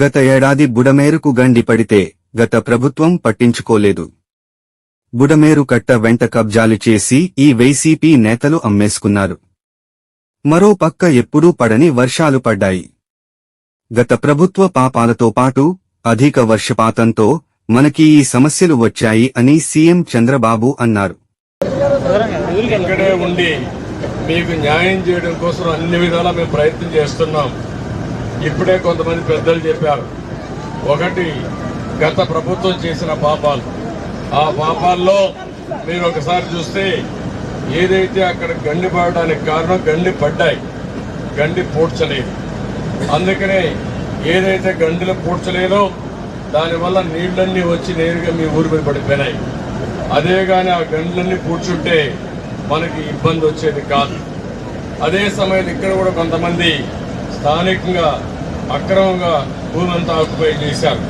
గత ఏడాది బుడమేరుకు గండి పడితే గత ప్రభుత్వం పట్టించుకోలేదు. బుడమేరు కట్ట వెంట కబ్జాలు చేసి ఈ వైసీపీ నేతలు అమ్మేసుకున్నారు. మరో పక్క ఎప్పుడూ పడని వర్షాలు పడ్డాయి. గత ప్రభుత్వ పాపాలతో పాటు అధిక వర్షపాతంతో మనకి ఈ సమస్యలు వచ్చాయి అని సీఎం చంద్రబాబు అన్నారు. ఉండి మీకు న్యాయం చేయడం కోసం అన్ని విధాలా మేము ప్రయత్నం చేస్తున్నాం. ఇప్పుడే కొంతమంది పెద్దలు చెప్పారు. ఒకటి గత ప్రభుత్వం చేసిన పాపాలు. ఆ పాపాల్లో మీరు ఒకసారి చూస్తే ఏదైతే అక్కడ గండి పడడానికి కారణం గండి పడ్డాయి. గండి పూడ్చలేదు. అందుకనే ఏదైతే గండిలో పూడ్చలేదో దానివల్ల నీళ్ళన్నీ వచ్చి నేరుగా మీ ఊరి మీద పడిపోయినాయి. అదే కానీ ఆ గండ్లన్నీ పూడ్చుంటే మనకి ఇబ్బంది వచ్చేది కాదు. అదే సమయంలో ఇక్కడ కూడా కొంతమంది స్థానికంగా అక్రమంగా భూమంతా ఆక్యుపై చేశారు.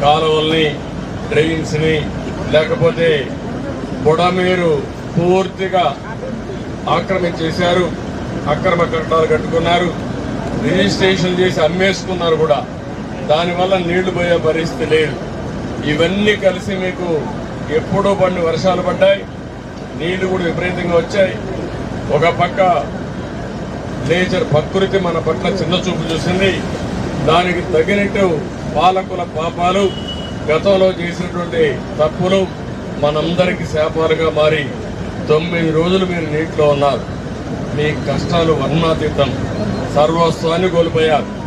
కాలువల్ని డ్రైన్స్ని లేకపోతే బుడమేరు పూర్తిగా ఆక్రమించేశారు అక్రమ కట్టాలు కట్టుకున్నారు. రిజిస్ట్రేషన్ చేసి అమ్మేసుకున్నారు కూడా. దానివల్ల నీళ్ళు పోయే పరిస్థితి లేదు. ఇవన్నీ కలిసి మీకు ఎప్పుడో పడిన వర్షాలు పడ్డాయి. నీళ్ళు కూడా విపరీతంగా వచ్చాయి. ఒక పక్క నేచర్ ప్రకృతి మన పట్ల చిన్న చూపు చూసింది. దానికి తగినట్టు పాలకుల పాపాలు గతంలో చేసినటువంటి తప్పులు మనందరికీ శాపాలుగా మారి తొమ్మిది రోజులు మీరు నీటిలో ఉన్నారు. మీ కష్టాలు వర్ణాతీతం. సర్వస్వాన్ని కోల్పోయారు.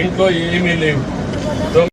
ఇంట్లో ఏమీ లేవు.